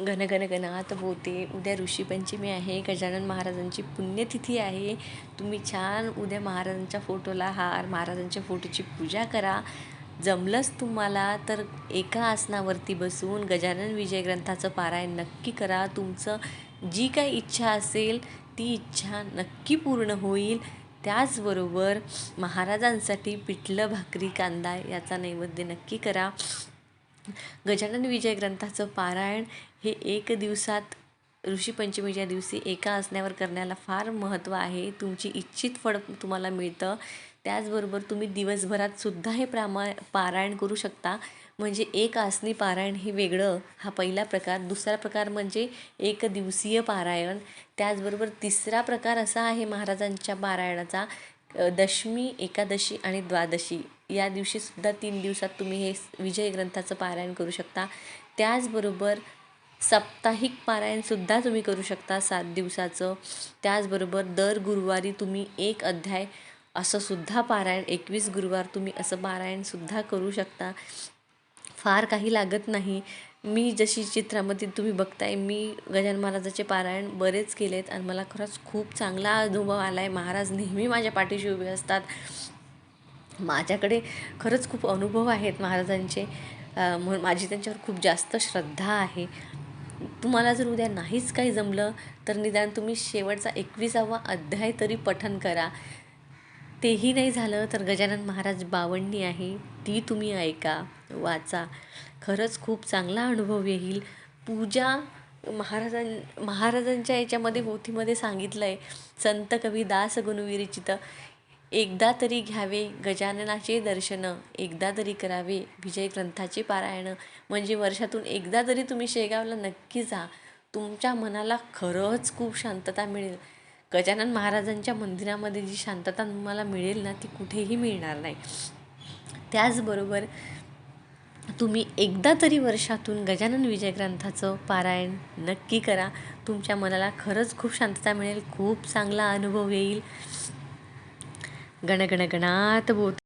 घन घन गणात उद्या ऋषीपंचमी आहे. गजानन महाराजांची पुण्यतिथी आहे. तुम्ही छान उद्या महाराजांच्या फोटोला हार महाराजांच्या फोटोची पूजा करा. जमलंच तुम्हाला तर एका आसनावरती बसून गजानन विजय ग्रंथाचं पारायण नक्की करा. तुमचं जी काही इच्छा असेल ती इच्छा नक्की पूर्ण होईल. त्याचबरोबर महाराजांसाठी पिठलं भाकरी कांदा याचा नैवेद्य नक्की करा. गजानन विजय ग्रंथाचं पारायण हे एक दिवसात ऋषीपंचमीच्या दिवशी एका असण्यावर करण्याला फार महत्त्व आहे. तुमची इच्छित फळ तुम्हाला मिळतं. त्याचबरोबर तुम्ही दिवसभरात सुद्धा हे प्रामा पारायण करू शकता. म्हणजे एक आसनी पारायण हे वेगळं. हा पहिला प्रकार. दुसरा प्रकार म्हणजे एक दिवसीय पारायण. त्याचबरोबर तिसरा प्रकार असा आहे महाराजांच्या पारायणाचा. दशमी एकादशी आणि द्वादशी या दिवशीसुद्धा तीन दिवसात तुम्ही हे विजय ग्रंथाचं पारायण करू शकता. त्याचबरोबर साप्ताहिक पारायणसुद्धा तुम्ही करू शकता सात दिवसाचं. त्याचबरोबर दर गुरुवारी तुम्ही एक अध्याय असं सुद्धा पारायण एकवीस गुरुवार तुम्ही असं पारायणसुद्धा करू शकता. फार काही लागत नाही. मी जशी चित्रामध्ये तुम्ही बघताय मी गजानन महाराजाचे पारायण बरेच केले आहेत आणि मला खरंच खूप चांगला अनुभव आला आहे महाराज नेहमी माझ्या पाठीशी उभे असतात. माझ्याकडे खरंच खूप अनुभव आहेत महाराजांचे. म्हणून माझी त्यांच्यावर खूप जास्त श्रद्धा आहे. तुम्हाला जर उद्या नाहीच काही जमलं तर निदान तुम्ही शेवटचा एकविसावा अध्याय तरी पठन करा. तेही नाही झालं तर गजानन महाराज बावण्णी आहे ती तुम्ही ऐका वाचा. खरंच खूप चांगला अनुभव येईल. पूजा महाराजां महाराजांच्या याच्यामध्ये पोथीमध्ये सांगितलं आहे संत कवी दास गुणविरचित एकदा तरी घ्यावे गजाननाचे दर्शन एकदा तरी करावे विजय ग्रंथाचे पारायण. म्हणजे वर्षातून एकदा तरी तुम्ही शेगावला नक्की जा. तुमच्या मनाला खरंच खूप शांतता मिळेल. गजानन महाराजांच्या मंदिरामध्ये जी शांतता तुम्हाला मिळेल ना ती कुठेही मिळणार नाही. त्याचबरोबर तुम्ही एकदा तरी वर्षातून गजानन विजय ग्रंथाचं पारायण नक्की करा. तुमच्या मनाला खरंच खूप शांतता मिळेल खूप चांगला अनुभव येईल. गणगणगणात गण बोत